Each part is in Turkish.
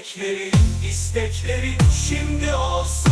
Dileklerin, isteklerin şimdi olsun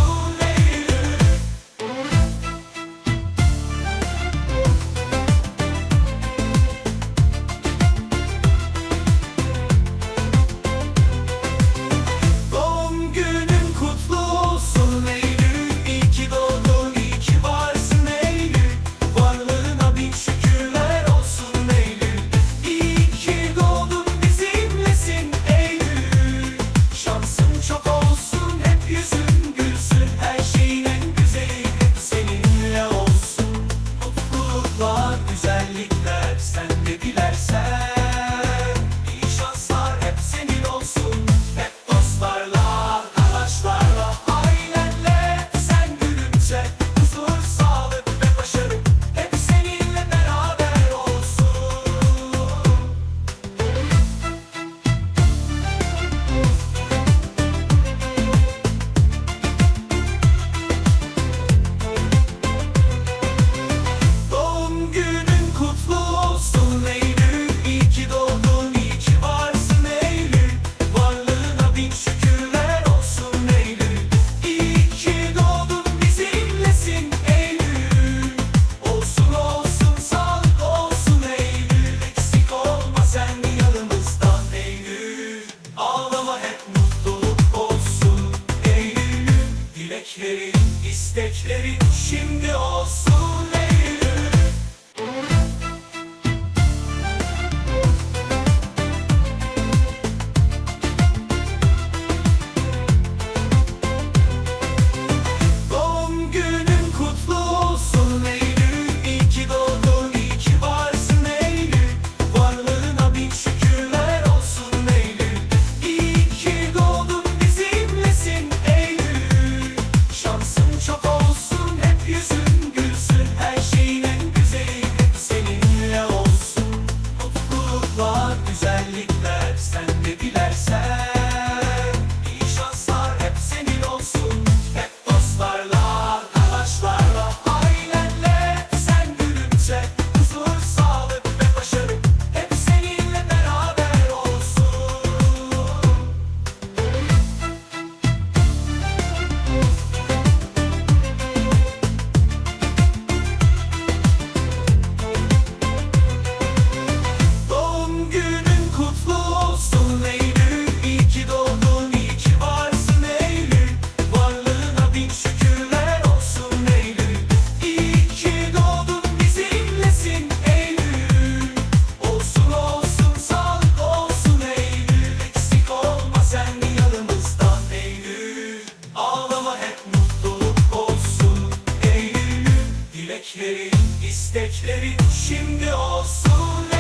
isteklerin isteklerin, isteklerin şimdi olsun.